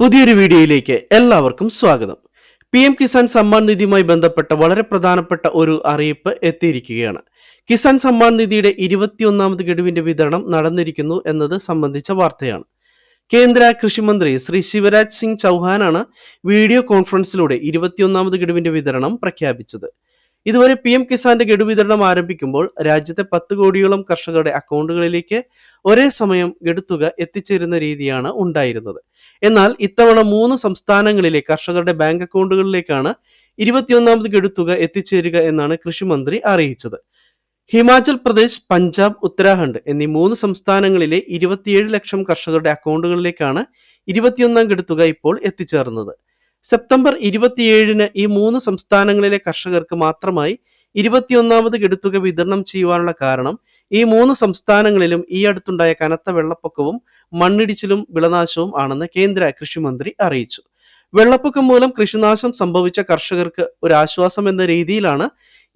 പുതിയൊരു വീഡിയോയിലേക്ക് എല്ലാവർക്കും സ്വാഗതം. പി എം കിസാൻ സമ്മാൻ നിധിയുമായി ബന്ധപ്പെട്ട വളരെ പ്രധാനപ്പെട്ട ഒരു അറിയിപ്പ് എത്തിയിരിക്കുകയാണ്. കിസാൻ സമ്മാൻ നിധിയുടെ ഇരുപത്തിയൊന്നാമത് ഗഡുവിന്റെ വിതരണം നടന്നിരിക്കുന്നു എന്നത് സംബന്ധിച്ച വാർത്തയാണ്. കേന്ദ്ര കൃഷിമന്ത്രി ശ്രീ ശിവരാജ് സിംഗ് ചൗഹാനാണ് വീഡിയോ കോൺഫറൻസിലൂടെ ഇരുപത്തിയൊന്നാമത് ഗഡുവിന്റെ വിതരണം പ്രഖ്യാപിച്ചത്. ഇതുവരെ പി എം കിസാന്റെ ഗഡു വിതരണം ആരംഭിക്കുമ്പോൾ രാജ്യത്തെ പത്ത് കോടിയോളം കർഷകരുടെ അക്കൗണ്ടുകളിലേക്ക് ഒരേ സമയം ഗഡുത്തുക എത്തിച്ചേരുന്ന രീതിയാണ് ഉണ്ടായിരുന്നത്. എന്നാൽ ഇത്തവണ മൂന്ന് സംസ്ഥാനങ്ങളിലെ കർഷകരുടെ ബാങ്ക് അക്കൗണ്ടുകളിലേക്കാണ് ഇരുപത്തിയൊന്നാമത് ഗഡുത്തുക എത്തിച്ചേരുക എന്നാണ് കൃഷിമന്ത്രി അറിയിച്ചത്. ഹിമാചൽ പ്രദേശ് പഞ്ചാബ് ഉത്തരാഖണ്ഡ് എന്നീ മൂന്ന് സംസ്ഥാനങ്ങളിലെ ഇരുപത്തിയേഴ് ലക്ഷം കർഷകരുടെ അക്കൗണ്ടുകളിലേക്കാണ് ഇരുപത്തിയൊന്നാം ഗഡുത്തുക ഇപ്പോൾ എത്തിച്ചേർന്നത്. സെപ്റ്റംബർ ഇരുപത്തിയേഴിന് ഈ മൂന്ന് സംസ്ഥാനങ്ങളിലെ കർഷകർക്ക് മാത്രമായി ഇരുപത്തിയൊന്നാമത് കെടുത്തുക വിതരണം ചെയ്യുവാനുള്ള കാരണം ഈ മൂന്ന് സംസ്ഥാനങ്ങളിലും ഈ അടുത്തുണ്ടായ കനത്ത വെള്ളപ്പൊക്കവും മണ്ണിടിച്ചിലും വിളനാശവും ആണെന്ന് കേന്ദ്ര കൃഷിമന്ത്രി അറിയിച്ചു. വെള്ളപ്പൊക്കം മൂലം കൃഷിനാശം സംഭവിച്ച കർഷകർക്ക് ഒരു ആശ്വാസം എന്ന രീതിയിലാണ്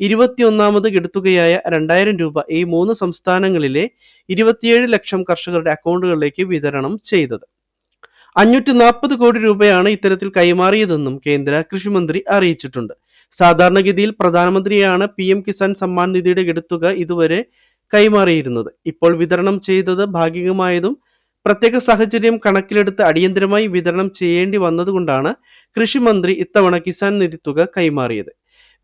ഇരുപത്തിയൊന്നാമത് കെടുത്തുകയായ രണ്ടായിരം രൂപ ഈ മൂന്ന് സംസ്ഥാനങ്ങളിലെ ഇരുപത്തിയേഴ് ലക്ഷം കർഷകരുടെ അക്കൗണ്ടുകളിലേക്ക് വിതരണം ചെയ്തത്. അഞ്ഞൂറ്റി നാൽപ്പത് കോടി രൂപയാണ് ഇത്തരത്തിൽ കൈമാറിയതെന്നും കേന്ദ്ര കൃഷിമന്ത്രി അറിയിച്ചിട്ടുണ്ട്. സാധാരണഗതിയിൽ പ്രധാനമന്ത്രിയാണ് പി എം കിസാൻ സമ്മാൻ നിധിയുടെ എടുത്തുക ഇതുവരെ കൈമാറിയിരുന്നത്. ഇപ്പോൾ വിതരണം ചെയ്തത് ഭാഗികമായതും പ്രത്യേക സാഹചര്യം കണക്കിലെടുത്ത് അടിയന്തരമായി വിതരണം ചെയ്യേണ്ടി വന്നതുകൊണ്ടാണ് കൃഷിമന്ത്രി ഇത്തവണ കിസാൻ നിധി തുക കൈമാറിയത്.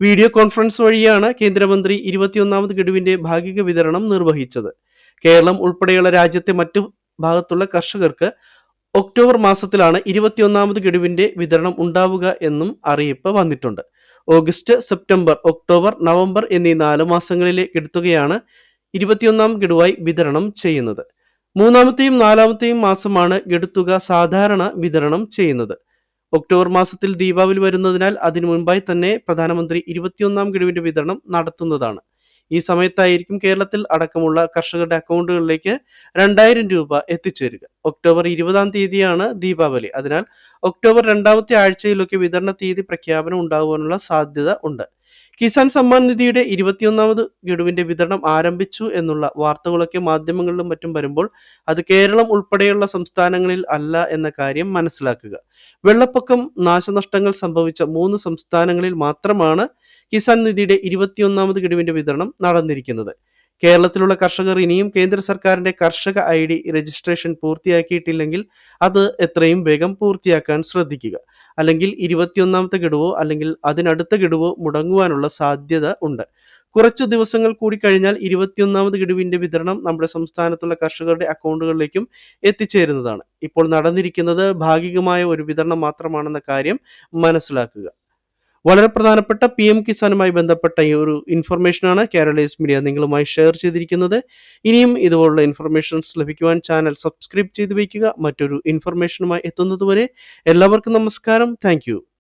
വീഡിയോ കോൺഫറൻസ് വഴിയാണ് കേന്ദ്രമന്ത്രി ഇരുപത്തിയൊന്നാമത് ഗഡുവിന്റെ ഭാഗിക വിതരണം നിർവഹിച്ചത്. കേരളം ഉൾപ്പെടെയുള്ള രാജ്യത്തെ മറ്റു ഭാഗത്തുള്ള കർഷകർക്ക് ഒക്ടോബർ മാസത്തിലാണ് ഇരുപത്തിയൊന്നാമത് ഗഡുവിന്റെ വിതരണം ഉണ്ടാവുക എന്നും അറിയിപ്പ് വന്നിട്ടുണ്ട്. ഓഗസ്റ്റ് സെപ്റ്റംബർ ഒക്ടോബർ നവംബർ എന്നീ നാല് മാസങ്ങളിലെ ഗഡുത്തുകയാണ് ഇരുപത്തിയൊന്നാം ഗഡുവായി വിതരണം ചെയ്യുന്നത്. മൂന്നാമത്തെയും നാലാമത്തെയും മാസമാണ് ഗഡുത്തുക സാധാരണ വിതരണം ചെയ്യുന്നത്. ഒക്ടോബർ മാസത്തിൽ ദീപാവലി വരുന്നതിനാൽ അതിനു മുൻപായി തന്നെ പ്രധാനമന്ത്രി ഇരുപത്തിയൊന്നാം ഗഡുവിന്റെ വിതരണം നടത്തുന്നതാണ്. ഈ സമയത്തായിരിക്കും കേരളത്തിൽ അടക്കമുള്ള കർഷകരുടെ അക്കൗണ്ടുകളിലേക്ക് രണ്ടായിരം രൂപ എത്തിച്ചേരുക. ഒക്ടോബർ ഇരുപതാം തീയതിയാണ് ദീപാവലി. അതിനാൽ ഒക്ടോബർ രണ്ടാമത്തെ ആഴ്ചയിലൊക്കെ വിതരണ തീയതി പ്രഖ്യാപനം ഉണ്ടാകുവാനുള്ള സാധ്യത ഉണ്ട്. കിസാൻ സമ്മാൻ നിധിയുടെ ഇരുപത്തിയൊന്നാമത് ഗഡുവിന്റെ വിതരണം ആരംഭിച്ചു എന്നുള്ള വാർത്തകളൊക്കെ മാധ്യമങ്ങളിലും മറ്റും വരുമ്പോൾ അത് കേരളം ഉൾപ്പെടെയുള്ള സംസ്ഥാനങ്ങളിൽ അല്ല എന്ന കാര്യം മനസ്സിലാക്കുക. വെള്ളപ്പൊക്കം നാശനഷ്ടങ്ങൾ സംഭവിച്ച മൂന്ന് സംസ്ഥാനങ്ങളിൽ മാത്രമാണ് കിസാൻ നിധിയുടെ ഇരുപത്തിയൊന്നാമത് ഗഡുവിന്റെ വിതരണം നടന്നിരിക്കുന്നത്. കേരളത്തിലുള്ള കർഷകർ ഇനിയും കേന്ദ്ര സർക്കാരിന്റെ കർഷക ഐ ഡി രജിസ്ട്രേഷൻ പൂർത്തിയാക്കിയിട്ടില്ലെങ്കിൽ അത് എത്രയും വേഗം പൂർത്തിയാക്കാൻ ശ്രദ്ധിക്കുക. അല്ലെങ്കിൽ ഇരുപത്തിയൊന്നാമത്തെ ഗഡുവോ അല്ലെങ്കിൽ അതിനടുത്ത ഗഡുവോ മുടങ്ങുവാനുള്ള സാധ്യത ഉണ്ട്. കുറച്ചു ദിവസങ്ങൾ കൂടി കഴിഞ്ഞാൽ ഇരുപത്തിയൊന്നാമത് ഗഡുവിന്റെ വിതരണം നമ്മുടെ സംസ്ഥാനത്തുള്ള കർഷകരുടെ അക്കൗണ്ടുകളിലേക്കും എത്തിച്ചേരുന്നതാണ്. ഇപ്പോൾ നടന്നിരിക്കുന്നത് ഭാഗികമായ ഒരു വിതരണം മാത്രമാണെന്ന കാര്യം മനസ്സിലാക്കുക. വളരെ പ്രധാനപ്പെട്ട പി എം കിസാനുമായി ബന്ധപ്പെട്ട ഈ ഒരു ഇൻഫർമേഷനാണ് കേരളീസ് മീഡിയ നിങ്ങളുമായി ഷെയർ ചെയ്തിരിക്കുന്നത്. ഇനിയും ഇതുപോലുള്ള ഇൻഫർമേഷൻസ് ലഭിക്കുവാൻ ചാനൽ സബ്സ്ക്രൈബ് ചെയ്ത് വയ്ക്കുക. മറ്റൊരു ഇൻഫർമേഷനുമായി എത്തുന്നതുവരെ എല്ലാവർക്കും നമസ്കാരം. താങ്ക്